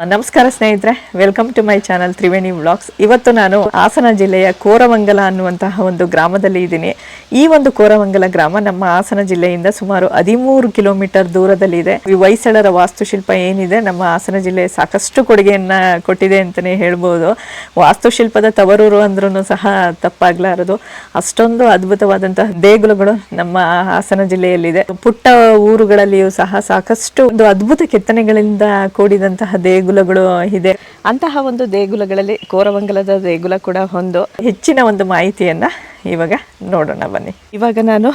ನಮಸ್ಕಾರ ಸ್ನೇಹಿತರೆ welcome to my channel Triveni vlogs ಇವತ್ತು ನಾನು ಹಾಸನ ಜಿಲ್ಲೆಯ ಕೋರಮಂಗಲ ಅನ್ನುವಂತಹ ಒಂದು ಗ್ರಾಮದಲ್ಲಿ ಇದ್ದೀನಿ. ಈ ಒಂದು ಕೋರಮಂಗಲ ಗ್ರಾಮ ನಮ್ಮ ಹಾಸನ ಜಿಲ್ಲೆಯಿಂದ ಸುಮಾರು ಹದಿಮೂರು ಕಿಲೋಮೀಟರ್ ದೂರದಲ್ಲಿದೆ. ಈ ಹೊಯ್ಸಳರ ವಾಸ್ತುಶಿಲ್ಪ ಏನಿದೆ, ನಮ್ಮ ಹಾಸನ ಜಿಲ್ಲೆ ಸಾಕಷ್ಟು ಕೊಡುಗೆಯನ್ನ ಕೊಟ್ಟಿದೆ ಅಂತಲೇ ಹೇಳ್ಬೋದು. ವಾಸ್ತುಶಿಲ್ಪದ ತವರೂರು ಅಂದ್ರೂ ಸಹ ತಪ್ಪಾಗ್ಲಾರದು. ಅಷ್ಟೊಂದು ಅದ್ಭುತವಾದಂತಹ ದೇಗುಲಗಳು ನಮ್ಮ ಹಾಸನ ಜಿಲ್ಲೆಯಲ್ಲಿದೆ. ಪುಟ್ಟ ಊರುಗಳಲ್ಲಿಯೂ ಸಹ ಸಾಕಷ್ಟು ಒಂದು ಅದ್ಭುತ ಕೆತ್ತನೆಗಳಿಂದ ಕೂಡಿದಂತಹ ದೇಗುಲಗಳು ಇದೆ. ಅಂತಹ ಒಂದು ದೇಗುಲಗಳಲ್ಲಿ ಕೋರಮಂಗಲದ ದೇಗುಲ ಕೂಡ ಒಂದು. ಹೆಚ್ಚಿನ ಒಂದು ಮಾಹಿತಿಯನ್ನ ಇವಾಗ ನೋಡೋಣ ಬನ್ನಿ. ಇವಾಗ ನಾನು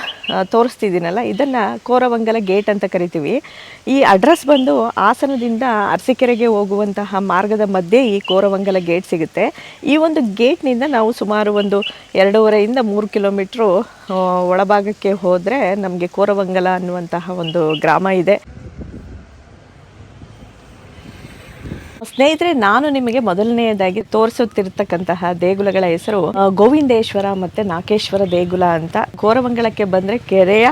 ತೋರಿಸ್ತಿದ್ದೀನಲ್ಲ, ಇದನ್ನು ಕೋರಮಂಗಲ ಗೇಟ್ ಅಂತ ಕರಿತೀವಿ. ಈ ಅಡ್ರೆಸ್ ಬಂದು ಹಾಸನದಿಂದ ಅರಸೀಕೆರೆಗೆ ಹೋಗುವಂತಹ ಮಾರ್ಗದ ಮಧ್ಯೆ ಈ ಕೋರಮಂಗಲ ಗೇಟ್ ಸಿಗುತ್ತೆ. ಈ ಒಂದು ಗೇಟ್ನಿಂದ ನಾವು ಸುಮಾರು ಒಂದು ಎರಡೂವರೆಯಿಂದ ಮೂರು ಕಿಲೋಮೀಟ್ರು ಒಳಭಾಗಕ್ಕೆ ಹೋದರೆ ನಮಗೆ ಕೋರಮಂಗಲ ಅನ್ನುವಂತಹ ಒಂದು ಗ್ರಾಮ ಇದೆ. ಸ್ನೇಹಿತರೆ, ನಾನು ನಿಮಗೆ ಮೊದಲನೆಯದಾಗಿ ತೋರಿಸುತ್ತಿರ್ತಕ್ಕಂತಹ ದೇಗುಲಗಳ ಹೆಸರು ಗೋವಿಂದೇಶ್ವರ ಮತ್ತೆ ನಾಗೇಶ್ವರ ದೇಗುಲ ಅಂತ ಕೋರಮಂಗಲಕ್ಕೆ ಬಂದ್ರೆ ಕೆರೆಯ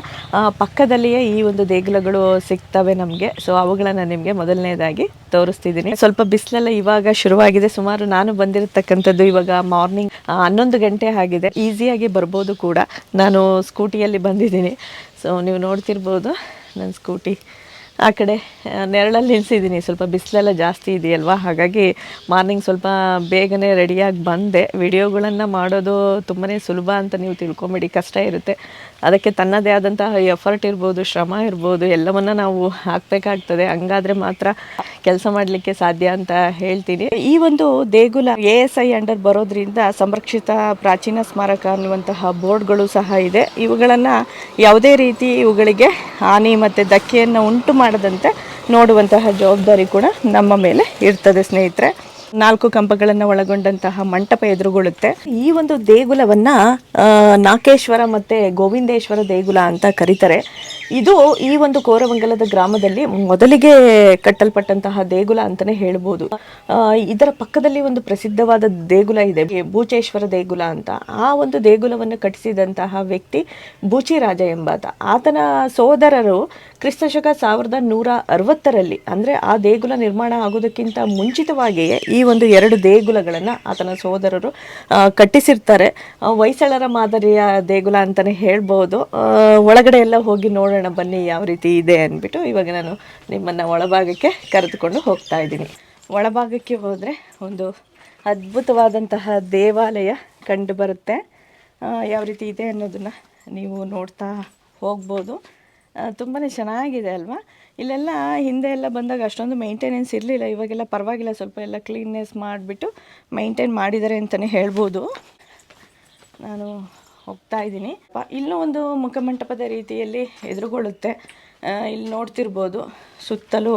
ಪಕ್ಕದಲ್ಲಿಯೇ ಈ ಒಂದು ದೇಗುಲಗಳು ಸಿಗ್ತವೆ ನಮಗೆ. ಸೊ ಅವುಗಳನ್ನ ನಿಮಗೆ ಮೊದಲನೇದಾಗಿ ತೋರಿಸ್ತಿದ್ದೀನಿ. ಸ್ವಲ್ಪ ಬಿಸಿಲೆಲ್ಲ ಇವಾಗ ಶುರುವಾಗಿದೆ. ಸುಮಾರು ನಾನು ಬಂದಿರತಕ್ಕಂಥದ್ದು ಇವಾಗ ಮಾರ್ನಿಂಗ್ ಹನ್ನೊಂದು ಗಂಟೆ ಆಗಿದೆ. ಈಸಿಯಾಗಿ ಬರ್ಬೋದು ಕೂಡ. ನಾನು ಸ್ಕೂಟಿಯಲ್ಲಿ ಬಂದಿದ್ದೀನಿ. ಸೊ ನೀವು ನೋಡ್ತಿರ್ಬೋದು ನನ್ನ ಸ್ಕೂಟಿ. ಆ ಕಡೆ ನೆರಳಲ್ಲಿ ನಿಲ್ಸಿದ್ದೀನಿ. ಸ್ವಲ್ಪ ಬಿಸಿಲೆಲ್ಲ ಜಾಸ್ತಿ ಇದೆಯಲ್ವಾ? ಹಾಗಾಗಿ ಮಾರ್ನಿಂಗ್ ಸ್ವಲ್ಪ ಬೇಗನೆ ರೆಡಿಯಾಗಿ ಬಂದೆ. ವಿಡಿಯೋಗಳನ್ನು ಮಾಡೋದು ತುಂಬಾ ಸುಲಭ ಅಂತ ನೀವು ತಿಳ್ಕೊಬೇಡಿ. ಕಷ್ಟ ಇರುತ್ತೆ. ಅದಕ್ಕೆ ತನ್ನದೇ ಆದಂತಹ ಎಫರ್ಟ್ ಇರ್ಬೋದು, ಶ್ರಮ ಇರ್ಬೋದು, ಎಲ್ಲವನ್ನ ನಾವು ಹಾಕಬೇಕಾಗ್ತದೆ. ಹಂಗಾದ್ರೆ ಮಾತ್ರ ಕೆಲಸ ಮಾಡಲಿಕ್ಕೆ ಸಾಧ್ಯ ಅಂತ ಹೇಳ್ತೀನಿ. ಈ ಒಂದು ದೇಗುಲ ಎ ಎಸ್ ಐ ಅಂಡರ್ ಬರೋದ್ರಿಂದ ಸಂರಕ್ಷಿತ ಪ್ರಾಚೀನ ಸ್ಮಾರಕ ಅನ್ನುವಂತಹ ಬೋರ್ಡ್ಗಳು ಸಹ ಇದೆ. ಇವುಗಳನ್ನು ಯಾವುದೇ ರೀತಿ ಇವುಗಳಿಗೆ ಹಾನಿ ಮತ್ತು ಧಕ್ಕೆಯನ್ನು ಉಂಟು ಮಾಡದಂತೆ ನೋಡುವಂತಹ ಜವಾಬ್ದಾರಿ ಕೂಡ ನಮ್ಮ ಮೇಲೆ ಇರ್ತದೆ ಸ್ನೇಹಿತರೆ. ನಾಲ್ಕು ಕಂಬಗಳನ್ನು ಒಳಗೊಂಡಂತಹ ಮಂಟಪ ಎದುರುಗೊಳ್ಳುತ್ತೆ. ಈ ಒಂದು ದೇಗುಲವನ್ನ ನಾಕೇಶ್ವರ ಮತ್ತೆ ಗೋವಿಂದೇಶ್ವರ ದೇಗುಲ ಅಂತ ಕರೀತಾರೆ. ಇದು ಈ ಒಂದು ಕೋರಮಂಗಲದ ಗ್ರಾಮದಲ್ಲಿ ಮೊದಲಿಗೆ ಕಟ್ಟಲ್ಪಟ್ಟಂತಹ ದೇಗುಲ ಅಂತಾನೆ ಹೇಳ್ಬೋದು. ಇದರ ಪಕ್ಕದಲ್ಲಿ ಒಂದು ಪ್ರಸಿದ್ಧವಾದ ದೇಗುಲ ಇದೆ ಬೂಚೇಶ್ವರ ದೇಗುಲ ಅಂತ. ಆ ಒಂದು ದೇಗುಲವನ್ನು ಕಟ್ಟಿಸಿದಂತಹ ವ್ಯಕ್ತಿ ಬೂಚಿರಾಜ ಎಂಬಾತ. ಆತನ ಸೋದರರು ಕ್ರಿಸ್ತಶಕ ಸಾವಿರದ ನೂರ ಅರವತ್ತರಲ್ಲಿ, ಅಂದರೆ ಆ ದೇಗುಲ ನಿರ್ಮಾಣ ಆಗೋದಕ್ಕಿಂತ ಮುಂಚಿತವಾಗಿಯೇ ಈ ಒಂದು ಎರಡು ದೇಗುಲಗಳನ್ನು ಆತನ ಸೋದರರು ಕಟ್ಟಿಸಿರ್ತಾರೆ. ಹೊಯ್ಸಳರ ಮಾದರಿಯ ದೇಗುಲ ಅಂತಲೇ ಹೇಳ್ಬೋದು. ಒಳಗಡೆ ಎಲ್ಲ ಹೋಗಿ ನೋಡೋಣ ಬನ್ನಿ ಯಾವ ರೀತಿ ಇದೆ ಅಂದ್ಬಿಟ್ಟು ಇವಾಗ ನಾನು ನಿಮ್ಮನ್ನು ಒಳಭಾಗಕ್ಕೆ ಕರೆದುಕೊಂಡು ಹೋಗ್ತಾ ಇದ್ದೀನಿ. ಒಳಭಾಗಕ್ಕೆ ಹೋದರೆ ಒಂದು ಅದ್ಭುತವಾದಂತಹ ದೇವಾಲಯ ಕಂಡು ಬರುತ್ತೆ. ಯಾವ ರೀತಿ ಇದೆ ಅನ್ನೋದನ್ನು ನೀವು ನೋಡ್ತಾ ಹೋಗ್ಬೋದು. ತುಂಬಾ ಚೆನ್ನಾಗಿದೆ ಅಲ್ವಾ? ಇಲ್ಲೆಲ್ಲ ಹಿಂದೆ ಎಲ್ಲ ಬಂದಾಗ ಅಷ್ಟೊಂದು ಮೇಂಟೆನೆನ್ಸ್ ಇರಲಿಲ್ಲ. ಇವಾಗೆಲ್ಲ ಪರವಾಗಿಲ್ಲ, ಸ್ವಲ್ಪ ಎಲ್ಲ ಕ್ಲೀನ್ನೆಸ್ ಮಾಡಿಬಿಟ್ಟು ಮೈಂಟೈನ್ ಮಾಡಿದ್ದಾರೆ ಅಂತಲೇ ಹೇಳ್ಬೋದು. ನಾನು ಹೋಗ್ತಾ ಇದ್ದೀನಿ. ಇಲ್ಲೂ ಒಂದು ಮುಖಮಂಟಪದ ರೀತಿಯಲ್ಲಿ ಎದುರುಗೊಳ್ಳುತ್ತೆ. ಇಲ್ಲಿ ನೋಡ್ತಿರ್ಬೋದು. ಸುತ್ತಲೂ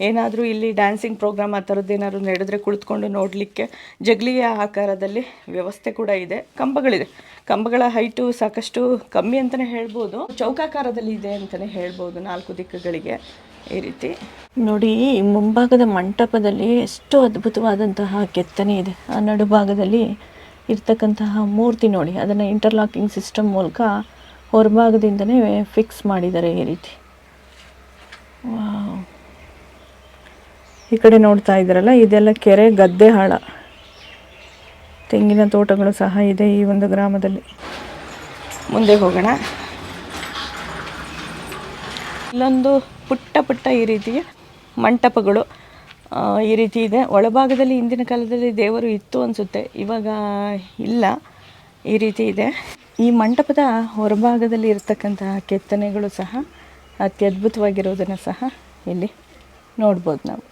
ಏನಾದರೂ ಇಲ್ಲಿ ಡ್ಯಾನ್ಸಿಂಗ್ ಪ್ರೋಗ್ರಾಮ್ ಆ ಥರದ್ದು ಏನಾದರೂ ನಡೆದ್ರೆ ಕುಳಿತುಕೊಂಡು ನೋಡಲಿಕ್ಕೆ ಜಗಲಿಯ ಆಕಾರದಲ್ಲಿ ವ್ಯವಸ್ಥೆ ಕೂಡ ಇದೆ. ಕಂಬಗಳಿದೆ. ಕಂಬಗಳ ಹೈಟು ಸಾಕಷ್ಟು ಕಮ್ಮಿ ಅಂತಲೇ ಹೇಳ್ಬೋದು. ಚೌಕಾಕಾರದಲ್ಲಿ ಇದೆ ಅಂತಲೇ ಹೇಳ್ಬೋದು ನಾಲ್ಕು ದಿಕ್ಕುಗಳಿಗೆ. ಈ ರೀತಿ. ನೋಡಿ ಮುಂಭಾಗದ ಮಂಟಪದಲ್ಲಿ ಎಷ್ಟು ಅದ್ಭುತವಾದಂತಹ ಕೆತ್ತನೆ ಇದೆ. ಆ ನಡುಭಾಗದಲ್ಲಿ ಇರ್ತಕ್ಕಂತಹ ಮೂರ್ತಿ ನೋಡಿ, ಅದನ್ನು ಇಂಟರ್ಲಾಕಿಂಗ್ ಸಿಸ್ಟಮ್ ಮೂಲಕ ಹೊರಭಾಗದಿಂದನೇ ಫಿಕ್ಸ್ ಮಾಡಿದ್ದಾರೆ ಈ ರೀತಿ. ಈ ಕಡೆ ನೋಡ್ತಾ ಇದ್ದೀರಲ್ಲ, ಇದೆಲ್ಲ ಕೆರೆ, ಗದ್ದೆ, ಹಾಳ. ತೆಂಗಿನ ತೋಟಗಳು ಸಹ ಇದೆ ಈ ಒಂದು ಗ್ರಾಮದಲ್ಲಿ. ಮುಂದೆ ಹೋಗೋಣ. ಇಲ್ಲೊಂದು ಪುಟ್ಟ ಪುಟ್ಟ ಈ ರೀತಿಯ ಮಂಟಪಗಳು ಈ ರೀತಿ ಇದೆ. ಒಳಭಾಗದಲ್ಲಿ ಹಿಂದಿನ ಕಾಲದಲ್ಲಿ ದೇವರು ಇತ್ತು ಅನಿಸುತ್ತೆ, ಇವಾಗ ಇಲ್ಲ. ಈ ರೀತಿ ಇದೆ. ಈ ಮಂಟಪದ ಹೊರಭಾಗದಲ್ಲಿ ಇರತಕ್ಕಂತಹ ಕೆತ್ತನೆಗಳು ಸಹ ಅತ್ಯದ್ಭುತವಾಗಿರೋದನ್ನು ಸಹ ಇಲ್ಲಿ ನೋಡ್ಬೋದು ನಾವು.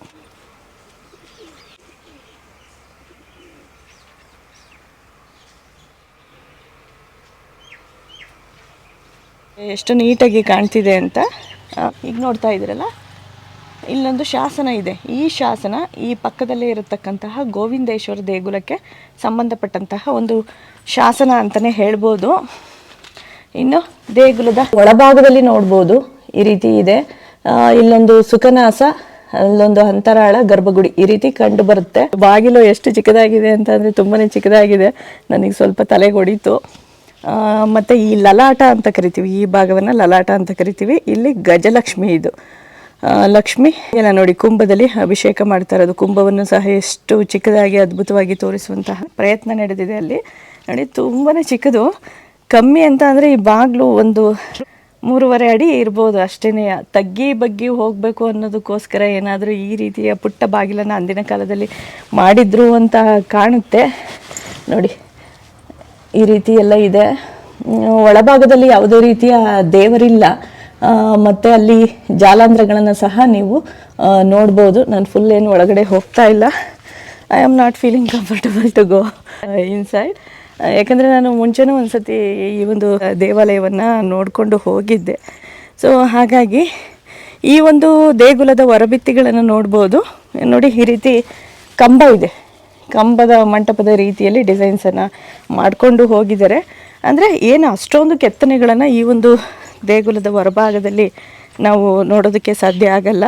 ಎಷ್ಟು ನೀಟಾಗಿ ಕಾಣ್ತಿದೆ ಅಂತ ಈಗ ನೋಡ್ತಾ ಇದ್ದೀರಲ್ಲ? ಇಲ್ಲೊಂದು ಶಾಸನ ಇದೆ. ಈ ಶಾಸನ ಈ ಪಕ್ಕದಲ್ಲೇ ಇರತಕ್ಕಂತಹ ಗೋವಿಂದೇಶ್ವರ ದೇಗುಲಕ್ಕೆ ಸಂಬಂಧಪಟ್ಟಂತಹ ಒಂದು ಶಾಸನ ಅಂತಲೇ ಹೇಳ್ಬೋದು. ಇನ್ನು ದೇಗುಲದ ಒಳಭಾಗದಲ್ಲಿ ನೋಡ್ಬೋದು ಈ ರೀತಿ ಇದೆ. ಇಲ್ಲೊಂದು ಸುಖನಾಸ ಅಲ್ಲೊಂದು ಅಂತರಾಳ ಗರ್ಭಗುಡಿ ಈ ರೀತಿ ಕಂಡು ಬರುತ್ತೆ. ಬಾಗಿಲು ಎಷ್ಟು ಚಿಕ್ಕದಾಗಿದೆ ಅಂತಂದರೆ ತುಂಬಾನೇ ಚಿಕ್ಕದಾಗಿದೆ. ನನಗೆ ಸ್ವಲ್ಪ ತಲೆಗೆ ಹೊಡಿತು. ಆ, ಮತ್ತೆ ಈ ಲಲಾಟ ಅಂತ ಕರಿತೀವಿ, ಈ ಭಾಗವನ್ನು ಲಲಾಟ ಅಂತ ಕರಿತೀವಿ. ಇಲ್ಲಿ ಗಜಲಕ್ಷ್ಮಿ ಇದು. ಲಕ್ಷ್ಮಿ, ಎಲ್ಲ ನೋಡಿ, ಕುಂಭದಲ್ಲಿ ಅಭಿಷೇಕ ಮಾಡ್ತಾ ಇರೋದು. ಕುಂಭವನ್ನು ಸಹ ಎಷ್ಟು ಚಿಕ್ಕದಾಗಿ, ಅದ್ಭುತವಾಗಿ ತೋರಿಸುವಂತಹ ಪ್ರಯತ್ನ ನಡೆದಿದೆ ಅಲ್ಲಿ. ನೋಡಿ ತುಂಬಾ ಚಿಕ್ಕದು. ಕಮ್ಮಿ ಅಂತ ಅಂದರೆ ಈ ಬಾಗಿಲು ಒಂದು ಮೂರುವರೆ ಅಡಿ ಇರ್ಬೋದು ಅಷ್ಟೇ ತಗ್ಗಿ ಬಗ್ಗಿ ಹೋಗಬೇಕು ಅನ್ನೋದಕ್ಕೋಸ್ಕರ ಏನಾದರೂ ಈ ರೀತಿಯ ಪುಟ್ಟ ಬಾಗಿಲನ್ನು ಅಂದಿನ ಕಾಲದಲ್ಲಿ ಮಾಡಿದ್ರು ಅಂತ ಕಾಣುತ್ತೆ. ನೋಡಿ ಈ ರೀತಿ ಎಲ್ಲ ಇದೆ. ಒಳಭಾಗದಲ್ಲಿ ಯಾವುದೇ ರೀತಿಯ ದೇವರಿಲ್ಲ. ಮತ್ತು ಅಲ್ಲಿ ಜಾಲಾಂಧ್ರಗಳನ್ನು ಸಹ ನೀವು ನೋಡ್ಬೋದು. ನಾನು ಫುಲ್ ಏನು ಒಳಗಡೆ ಹೋಗ್ತಾ ಇಲ್ಲ. I am not feeling comfortable to go inside ಯಾಕಂದರೆ ನಾನು ಮುಂಚೆನೂ ಒಂದ್ಸತಿ ಈ ಒಂದು ದೇವಾಲಯವನ್ನು ನೋಡಿಕೊಂಡು ಹೋಗಿದ್ದೆ. ಸೊ ಹಾಗಾಗಿ ಈ ಒಂದು ದೇಗುಲದ ಹೊರಬಿತ್ತಿಗಳನ್ನು ನೋಡ್ಬೋದು. ನೋಡಿ, ಈ ರೀತಿ ಕಂಬ ಇದೆ. ಕಂಬದ ಮಂಟಪದ ರೀತಿಯಲ್ಲಿ ಡಿಸೈನ್ಸನ್ನು ಮಾಡಿಕೊಂಡು ಹೋಗಿದ್ದಾರೆ. ಅಂದರೆ ಏನು ಅಷ್ಟೊಂದು ಕೆತ್ತನೆಗಳನ್ನು ಈ ಒಂದು ದೇಗುಲದ ಹೊರಭಾಗದಲ್ಲಿ ನಾವು ನೋಡೋದಕ್ಕೆ ಸಾಧ್ಯ ಆಗಲ್ಲ.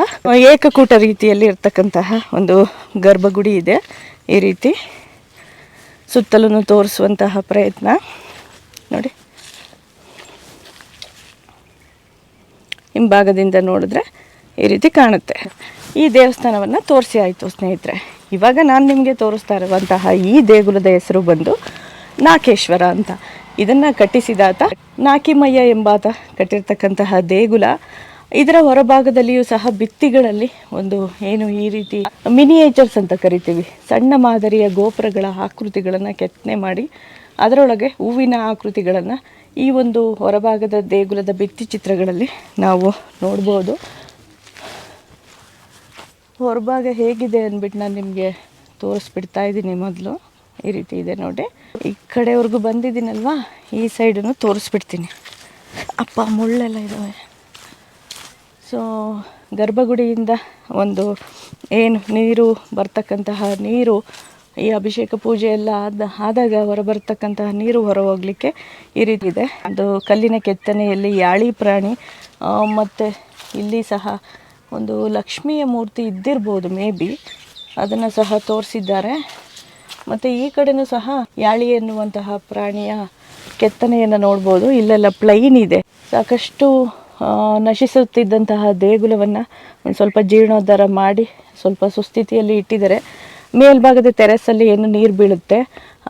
ಏಕಕೂಟ ರೀತಿಯಲ್ಲಿ ಇರ್ತಕ್ಕಂತಹ ಒಂದು ಗರ್ಭಗುಡಿ ಇದೆ ಈ ರೀತಿ. ಸುತ್ತಲೂ ತೋರಿಸುವಂತಹ ಪ್ರಯತ್ನ. ನೋಡಿ. ಹಿಂಭಾಗದಿಂದ ನೋಡಿದ್ರೆ ಈ ರೀತಿ ಕಾಣುತ್ತೆ. ಈ ದೇವಸ್ಥಾನವನ್ನು ತೋರಿಸಿ ಆಯಿತು ಸ್ನೇಹಿತರೆ. ಇವಾಗ ನಾನು ನಿಮಗೆ ತೋರಿಸ್ತಾ ಇರುವಂತಹ ಈ ದೇಗುಲದ ಹೆಸರು ಬಂದು ನಾಕೇಶ್ವರ ಅಂತ. ಇದನ್ನು ಕಟ್ಟಿಸಿದಾತ ನಾಕಿಮಯ್ಯ ಎಂಬಾತ ಕಟ್ಟಿರ್ತಕ್ಕಂತಹ ದೇಗುಲ. ಇದರ ಹೊರಭಾಗದಲ್ಲಿಯೂ ಸಹ ಭಿತ್ತಿಗಳಲ್ಲಿ ಒಂದು ಏನು ಈ ರೀತಿ ಮಿನಿಯೇಚರ್ಸ್ ಅಂತ ಕರಿತೀವಿ. ಸಣ್ಣ ಮಾದರಿಯ ಗೋಪುರಗಳ ಆಕೃತಿಗಳನ್ನು ಕೆತ್ತನೆ ಮಾಡಿ ಅದರೊಳಗೆ ಹೂವಿನ ಆಕೃತಿಗಳನ್ನು ಈ ಒಂದು ಹೊರಭಾಗದ ದೇಗುಲದ ಭಿತ್ತಿ ಚಿತ್ರಗಳಲ್ಲಿ ನಾವು ನೋಡ್ಬೋದು. ಹೊರಭಾಗ ಹೇಗಿದೆ ಅಂದ್ಬಿಟ್ಟು ನಾನು ನಿಮಗೆ ತೋರಿಸ್ಬಿಡ್ತಾ ಇದ್ದೀನಿ ಮೊದಲು. ಈ ರೀತಿ ಇದೆ ನೋಡಿ. ಈ ಕಡೆವರೆಗೂ ಬಂದಿದ್ದೀನಲ್ವಾ? ಈ ಸೈಡನ್ನು ತೋರಿಸ್ಬಿಡ್ತೀನಿ. ಅಪ್ಪ, ಮುಳ್ಳೆಲ್ಲ ಇದ್ದಾವೆ ಸೊ ಗರ್ಭಗುಡಿಯಿಂದ ಒಂದು ಏನು ನೀರು, ಬರ್ತಕ್ಕಂತಹ ನೀರು, ಈ ಅಭಿಷೇಕ ಪೂಜೆ ಎಲ್ಲ ಆದ, ಆದಾಗ ಹೊರಬರ್ತಕ್ಕಂತಹ ನೀರು ಹೊರ ಹೋಗಲಿಕ್ಕೆ ಈ ರೀತಿ ಇದೆ. ಅದು ಕಲ್ಲಿನ ಕೆತ್ತನೆಯಲ್ಲಿ ಯಾಳಿ ಪ್ರಾಣಿ ಮತ್ತು ಇಲ್ಲಿ ಸಹ ಒಂದು ಲಕ್ಷ್ಮಿಯ ಮೂರ್ತಿ ಇದ್ದಿರ್ಬೋದು ಮೇ ಬಿ. ಅದನ್ನು ಸಹ ತೋರಿಸಿದ್ದಾರೆ. ಮತ್ತು ಈ ಕಡೆಯೂ ಸಹ ಯಾಳಿ ಎನ್ನುವಂತಹ ಪ್ರಾಣಿಯ ಕೆತ್ತನೆಯನ್ನು ನೋಡ್ಬೋದು. ಇಲ್ಲೆಲ್ಲ ಪ್ಲೈನ್ ಇದೆ. ಸಾಕಷ್ಟು ನಶಿಸುತ್ತಿದ್ದಂತಹ ದೇಗುಲವನ್ನು ಒಂದು ಸ್ವಲ್ಪ ಜೀರ್ಣೋದ್ಧಾರ ಮಾಡಿ ಸ್ವಲ್ಪ ಸುಸ್ಥಿತಿಯಲ್ಲಿ ಇಟ್ಟಿದ್ದಾರೆ. ಮೇಲ್ಭಾಗದ ತೆರೆಸಲ್ಲಿ ಏನು ನೀರು ಬೀಳುತ್ತೆ,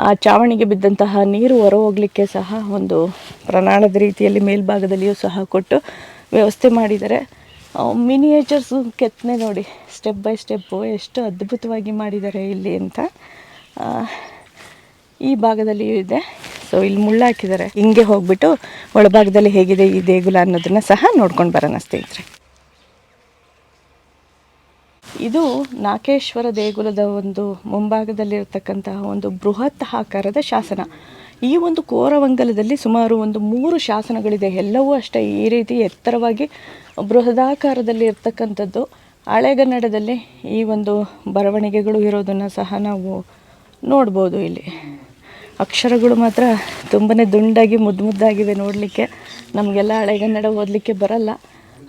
ಆ ಚಾವಣಿಗೆ ಬಿದ್ದಂತಹ ನೀರು ಹೊರ ಹೋಗಲಿಕ್ಕೆ ಸಹ ಒಂದು ಪ್ರಣಾಳದ ರೀತಿಯಲ್ಲಿ ಮೇಲ್ಭಾಗದಲ್ಲಿಯೂ ಸಹ ಕೊಟ್ಟು ವ್ಯವಸ್ಥೆ ಮಾಡಿದ್ದಾರೆ. ಮಿನಿಯೇಚರ್ಸು ಕೆತ್ತನೆ ನೋಡಿ ಸ್ಟೆಪ್ ಬೈ ಸ್ಟೆಪ್ಪು ಎಷ್ಟು ಅದ್ಭುತವಾಗಿ ಮಾಡಿದ್ದಾರೆ ಇಲ್ಲಿ ಅಂತ. ಈ ಭಾಗದಲ್ಲಿಯೂ ಇದೆ. ಸೊ ಇಲ್ಲಿ ಮುಳ್ಳು ಹಾಕಿದ್ದಾರೆ. ಹಿಂಗೆ ಹೋಗ್ಬಿಟ್ಟು ಒಳಭಾಗದಲ್ಲಿ ಹೇಗಿದೆ, ಈ ದೇಗುಲ ಅನ್ನೋದನ್ನು ಸಹ ನೋಡ್ಕೊಂಡು ಬರೋಣ ಸ್ನೇಹಿತರೆ. ಇದು ನಾಗೇಶ್ವರ ದೇಗುಲದ ಒಂದು ಮುಂಭಾಗದಲ್ಲಿರ್ತಕ್ಕಂತಹ ಒಂದು ಬೃಹತ್ ಆಕಾರದ ಶಾಸನ. ಈ ಒಂದು ಕೋರವಂಗಲದಲ್ಲಿ ಸುಮಾರು ಒಂದು ಮೂರು ಶಾಸನಗಳಿದೆ. ಎಲ್ಲವೂ ಅಷ್ಟೇ ಈ ರೀತಿ ಎತ್ತರವಾಗಿ ಬೃಹದಾಕಾರದಲ್ಲಿ ಇರ್ತಕ್ಕಂಥದ್ದು. ಹಳೆಗನ್ನಡದಲ್ಲಿ ಈ ಒಂದು ಬರವಣಿಗೆಗಳು ಇರೋದನ್ನು ಸಹ ನಾವು ನೋಡ್ಬೋದು ಇಲ್ಲಿ. ಅಕ್ಷರಗಳು ಮಾತ್ರ ತುಂಬಾ ದುಂಡಾಗಿ ಮುದ್ದು ಮುದ್ದಾಗಿವೆ ನೋಡಲಿಕ್ಕೆ. ನಮಗೆಲ್ಲ ಹಳೆಗನ್ನಡ ಓದಲಿಕ್ಕೆ ಬರಲ್ಲ.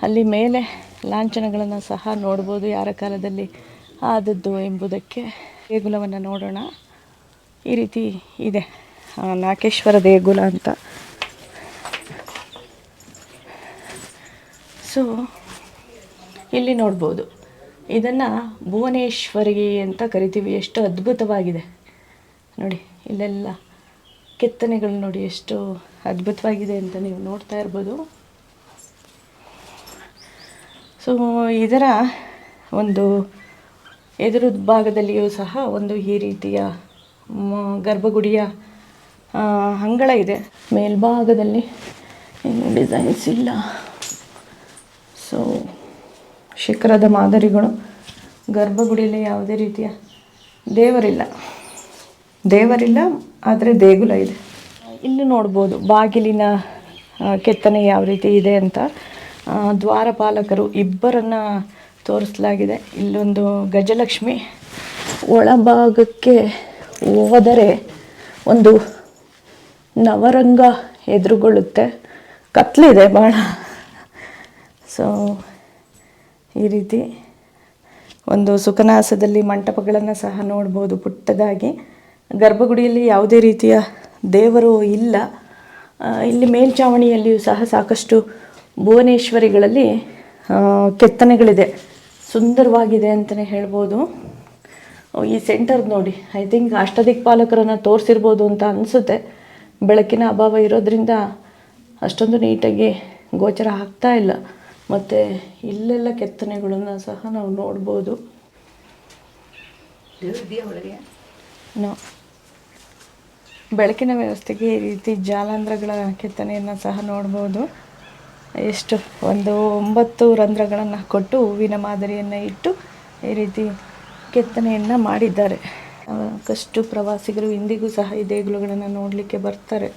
ಅಲ್ಲಿ ಮೇಲೆ ಲಾಂಛನಗಳನ್ನು ಸಹ ನೋಡ್ಬೋದು ಯಾರ ಕಾಲದಲ್ಲಿ ಆದದ್ದು ಎಂಬುದಕ್ಕೆ ದೇಗುಲವನ್ನು ನೋಡೋಣ. ಈ ರೀತಿ ಇದೆ. ನಾಗೇಶ್ವರ ದೇಗುಲ ಅಂತ. ಸೊ ಇಲ್ಲಿ ನೋಡ್ಬೋದು. ಇದನ್ನು ಭುವನೇಶ್ವರಿ ಅಂತ ಕರಿತೀವಿ. ಎಷ್ಟು ಅದ್ಭುತವಾಗಿದೆ. ನೋಡಿ, ಇಲ್ಲೆಲ್ಲ ಕೆತ್ತನೆಗಳು ನೋಡಿ ಎಷ್ಟು ಅದ್ಭುತವಾಗಿದೆ ಅಂತ ನೀವು ನೋಡ್ತಾ ಇರ್ಬೋದು. ಸೊ ಇದರ ಒಂದು ಎದುರು ಭಾಗದಲ್ಲಿಯೂ ಸಹ ಒಂದು ಈ ರೀತಿಯ ಗರ್ಭಗುಡಿಯ ಅಂಗಳ ಇದೆ. ಮೇಲ್ಭಾಗದಲ್ಲಿ ಏನು ಡಿಸೈನ್ಸ್ ಇಲ್ಲ. ಸೊ ಶಿಖರದ ಮಾದರಿಗಳು, ಗರ್ಭಗುಡಿಯಲ್ಲಿ ಯಾವುದೇ ರೀತಿಯ ದೇವರಿಲ್ಲ. ದೇವರಿಲ್ಲ, ಆದರೆ ದೇಗುಲ ಇದೆ. ಇಲ್ಲಿ ನೋಡ್ಬೋದು, ಬಾಗಿಲಿನ ಕೆತ್ತನೆ ಯಾವ ರೀತಿ ಇದೆ ಅಂತ. ದ್ವಾರಪಾಲಕರು ಇಬ್ಬರನ್ನು ತೋರಿಸಲಾಗಿದೆ. ಇಲ್ಲೊಂದು ಗಜಲಕ್ಷ್ಮಿ ಒಳಭಾಗಕ್ಕೆ ಹೋದರೆ ಒಂದು ನವರಂಗ ಎದುರುಗೊಳ್ಳುತ್ತೆ. ಕತ್ಲಿದೆ ಭಾಳ ಸೊ ಈ ರೀತಿ ಒಂದು ಸುಖನಾಸದಲ್ಲಿ ಮಂಟಪಗಳನ್ನು ಸಹ ನೋಡ್ಬೋದು ಪುಟ್ಟದಾಗಿ. ಗರ್ಭಗುಡಿಯಲ್ಲಿ ಯಾವುದೇ ರೀತಿಯ ದೇವರು ಇಲ್ಲ. ಇಲ್ಲಿ ಮೇಲ್ಛಾವಣಿಯಲ್ಲಿಯೂ ಸಹ ಸಾಕಷ್ಟು ಭುವನೇಶ್ವರಿಗಳಲ್ಲಿ ಕೆತ್ತನೆಗಳಿದೆ. ಸುಂದರವಾಗಿದೆ ಅಂತಲೇ ಹೇಳ್ಬೋದು. ಈ ಸೆಂಟರ್ ನೋಡಿ. ಐ ಥಿಂಕ್ ಅಷ್ಟದಿಕ್ಪಾಲಕರನ್ನು ತೋರಿಸಿರ್ಬೋದು ಅಂತ ಅನಿಸುತ್ತೆ. ಬೆಳಕಿನ ಅಭಾವ ಇರೋದರಿಂದ ಅಷ್ಟೊಂದು ನೀಟಾಗಿ ಗೋಚರ ಆಗ್ತಾ ಇಲ್ಲ. ಮತ್ತು ಇಲ್ಲೆಲ್ಲ ಕೆತ್ತನೆಗಳನ್ನು ಸಹ ನಾವು ನೋಡ್ಬೋದು. ನೋ. ಬೆಳಕಿನ ವ್ಯವಸ್ಥೆಗೆ ಈ ರೀತಿ ಜಾಲಾಂಧ್ರಗಳ ಕೆತ್ತನೆಯನ್ನು ಸಹ ನೋಡ್ಬೋದು. ಎಷ್ಟು? ಒಂದು ಒಂಬತ್ತು ರಂಧ್ರಗಳನ್ನು ಕೊಟ್ಟು ಹೂವಿನ ಮಾದರಿಯನ್ನು ಇಟ್ಟು ಈ ರೀತಿ ಕೆತ್ತನೆಯನ್ನು ಮಾಡಿದ್ದಾರೆ. ಸಾಕಷ್ಟು ಪ್ರವಾಸಿಗರು ಇಂದಿಗೂ ಸಹ ಈ ದೇಗುಲಗಳನ್ನು ನೋಡಲಿಕ್ಕೆ ಬರ್ತಾರೆ.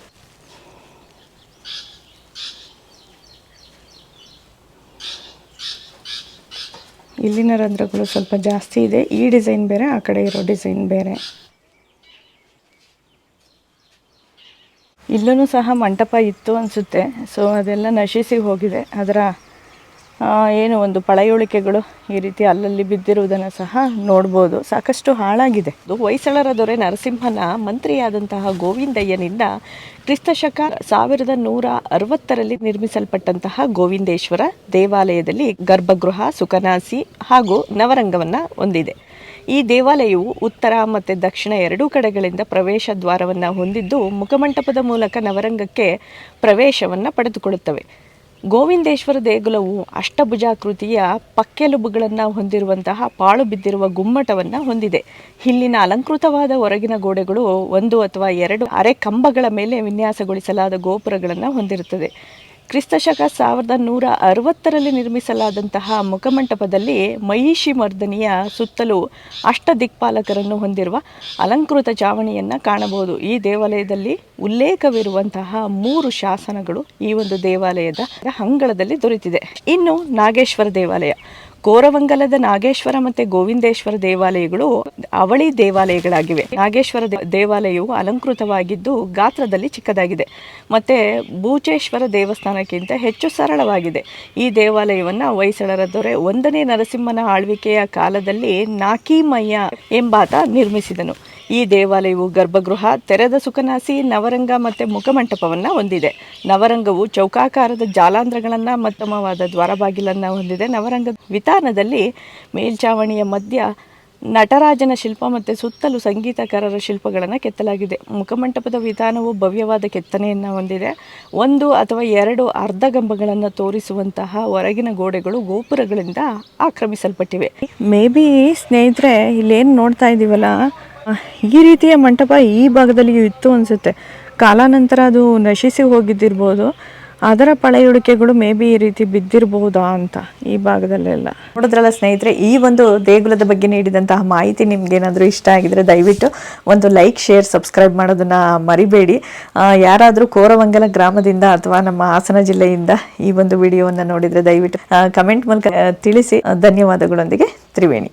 ಇಲ್ಲಿನ ರಂಧ್ರಗಳು ಸ್ವಲ್ಪ ಜಾಸ್ತಿ ಇದೆ. ಈ ಡಿಸೈನ್ ಬೇರೆ, ಆ ಕಡೆ ಇರೋ ಡಿಸೈನ್ ಬೇರೆ. ಇಲ್ಲೂ ಸಹ ಮಂಟಪ ಇತ್ತು ಅನಿಸುತ್ತೆ. ಸೊ ಅದೆಲ್ಲ ನಶಿಸಿ ಹೋಗಿದೆ. ಅದರ ಏನು ಒಂದು ಪಳೆಯುಳಿಕೆಗಳು ಈ ರೀತಿ ಅಲ್ಲಲ್ಲಿ ಬಿದ್ದಿರುವುದನ್ನು ಸಹ ನೋಡ್ಬೋದು. ಸಾಕಷ್ಟು ಹಾಳಾಗಿದೆ. ಹೊಯ್ಸಳರ ದೊರೆ ನರಸಿಂಹನ ಮಂತ್ರಿಯಾದಂತಹ ಗೋವಿಂದಯ್ಯನಿಂದ ಕ್ರಿಸ್ತಶಕ ಸಾವಿರದ ನೂರ ಅರವತ್ತರಲ್ಲಿ ನಿರ್ಮಿಸಲ್ಪಟ್ಟಂತಹ ಗೋವಿಂದೇಶ್ವರ ದೇವಾಲಯದಲ್ಲಿ ಗರ್ಭಗೃಹ ಸುಖನಾಸಿ ಹಾಗೂ ನವರಂಗವನ್ನು ಹೊಂದಿದೆ. ಈ ದೇವಾಲಯವು ಉತ್ತರ ಮತ್ತು ದಕ್ಷಿಣ ಎರಡೂ ಕಡೆಗಳಿಂದ ಪ್ರವೇಶ ದ್ವಾರವನ್ನು ಹೊಂದಿದ್ದು ಮುಖಮಂಟಪದ ಮೂಲಕ ನವರಂಗಕ್ಕೆ ಪ್ರವೇಶವನ್ನು ಪಡೆದುಕೊಳ್ಳುತ್ತವೆ. ಗೋವಿಂದೇಶ್ವರ ದೇಗುಲವು ಅಷ್ಟಭುಜಾಕೃತಿಯ ಪಕ್ಕೆಲುಬುಗಳನ್ನು ಹೊಂದಿರುವಂತಹ ಪಾಳು ಬಿದ್ದಿರುವ ಗುಮ್ಮಟವನ್ನು ಹೊಂದಿದೆ. ಇಲ್ಲಿನ ಅಲಂಕೃತವಾದ ಹೊರಗಿನ ಗೋಡೆಗಳು ಒಂದು ಅಥವಾ ಎರಡು ಅರೆ ಕಂಬಗಳ ಮೇಲೆ ವಿನ್ಯಾಸಗೊಳಿಸಲಾದ ಗೋಪುರಗಳನ್ನು ಹೊಂದಿರುತ್ತದೆ. ಕ್ರಿಸ್ತಶಕ ಸಾವಿರದ ನೂರ ಅರವತ್ತರಲ್ಲಿ ನಿರ್ಮಿಸಲಾದಂತಹ ಮುಖಮಂಟಪದಲ್ಲಿ ಮಹಿಷಿ ಮರ್ದನಿಯ ಸುತ್ತಲೂ ಅಷ್ಟ ದಿಕ್ಪಾಲಕರನ್ನು ಹೊಂದಿರುವ ಅಲಂಕೃತ ಚಾವಣಿಯನ್ನು ಕಾಣಬಹುದು. ಈ ದೇವಾಲಯದಲ್ಲಿ ಉಲ್ಲೇಖವಿರುವಂತಹ ಮೂರು ಶಾಸನಗಳು ಈ ಒಂದು ದೇವಾಲಯದ ಅಂಗಳದಲ್ಲಿ ದೊರೆತಿದೆ. ಇನ್ನು ನಾಗೇಶ್ವರ ದೇವಾಲಯ. ಕೋರವಂಗಲದ ನಾಗೇಶ್ವರ ಮತ್ತು ಗೋವಿಂದೇಶ್ವರ ದೇವಾಲಯಗಳು ಅವಳಿ ದೇವಾಲಯಗಳಾಗಿವೆ. ನಾಗೇಶ್ವರ ದೇವಾಲಯವು ಅಲಂಕೃತವಾಗಿದ್ದು ಗಾತ್ರದಲ್ಲಿ ಚಿಕ್ಕದಾಗಿದೆ. ಮತ್ತು ಬೂಚೇಶ್ವರ ದೇವಸ್ಥಾನಕ್ಕಿಂತ ಹೆಚ್ಚು ಸರಳವಾಗಿದೆ. ಈ ದೇವಾಲಯವನ್ನು ಹೊಯ್ಸಳರ ದೊರೆ ಒಂದನೇ ನರಸಿಂಹನ ಆಳ್ವಿಕೆಯ ಕಾಲದಲ್ಲಿ ನಾಕಿಮಯ್ಯ ಎಂಬಾತ ನಿರ್ಮಿಸಿದನು. ಈ ದೇವಾಲಯವು ಗರ್ಭಗೃಹ, ತೆರೆದ ಸುಖನಾಸಿ, ನವರಂಗ ಮತ್ತು ಮುಖಮಂಟಪವನ್ನು ಹೊಂದಿದೆ. ನವರಂಗವು ಚೌಕಾಕಾರದ ಜಾಲಾಂಧ್ರಗಳನ್ನು ಮತ್ತಮವಾದ ದ್ವಾರಬಾಗಿಲನ್ನು ಹೊಂದಿದೆ. ನವರಂಗ ವಿತಾನದಲ್ಲಿ ಮೇಲ್ಚಾವಣಿಯ ಮಧ್ಯ ನಟರಾಜನ ಶಿಲ್ಪ ಮತ್ತು ಸುತ್ತಲೂ ಸಂಗೀತಕಾರರ ಶಿಲ್ಪಗಳನ್ನು ಕೆತ್ತಲಾಗಿದೆ. ಮುಖಮಂಟಪದ ವಿಧಾನವು ಭವ್ಯವಾದ ಕೆತ್ತನೆಯನ್ನು ಹೊಂದಿದೆ. ಒಂದು ಅಥವಾ ಎರಡು ಅರ್ಧಗಂಬಗಳನ್ನು ತೋರಿಸುವಂತಹ ಹೊರಗಿನ ಗೋಡೆಗಳು ಗೋಪುರಗಳಿಂದ ಆಕ್ರಮಿಸಲ್ಪಟ್ಟಿವೆ. ಮೇ ಬಿ ಸ್ನೇಹಿತರೆ, ಇಲ್ಲೇನು ನೋಡ್ತಾ ಇದ್ದೀವಲ್ಲ ಈ ರೀತಿಯ ಮಂಟಪ ಈ ಭಾಗದಲ್ಲಿಯೂ ಇತ್ತು ಅನಿಸುತ್ತೆ. ಕಾಲಾನಂತರ ಅದು ನಶಿಸಿ ಹೋಗಿದ್ದಿರ್ಬೋದು. ಅದರ ಪಳೆಯುಳಿಕೆಗಳು ಮೇ ಬಿ ಈ ರೀತಿ ಬಿದ್ದಿರಬಹುದಾ ಅಂತ ಈ ಭಾಗದಲ್ಲೆಲ್ಲ. ನೋಡಿದ್ರಲ್ಲ ಸ್ನೇಹಿತರೆ, ಈ ಒಂದು ದೇಗುಲದ ಬಗ್ಗೆ ನೀಡಿದಂತಹ ಮಾಹಿತಿ ನಿಮ್ಗೆ ಏನಾದರೂ ಇಷ್ಟ ಆಗಿದ್ರೆ ದಯವಿಟ್ಟು ಒಂದು ಲೈಕ್, ಶೇರ್, ಸಬ್ಸ್ಕ್ರೈಬ್ ಮಾಡೋದನ್ನ ಮರಿಬೇಡಿ. ಯಾರಾದರೂ ಕೋರವಂಗಲ ಗ್ರಾಮದಿಂದ ಅಥವಾ ನಮ್ಮ ಹಾಸನ ಜಿಲ್ಲೆಯಿಂದ ಈ ಒಂದು ವಿಡಿಯೋವನ್ನು ನೋಡಿದ್ರೆ ದಯವಿಟ್ಟು ಕಮೆಂಟ್ ಮೂಲಕ ತಿಳಿಸಿ. ಧನ್ಯವಾದಗಳೊಂದಿಗೆ, ತ್ರಿವೇಣಿ.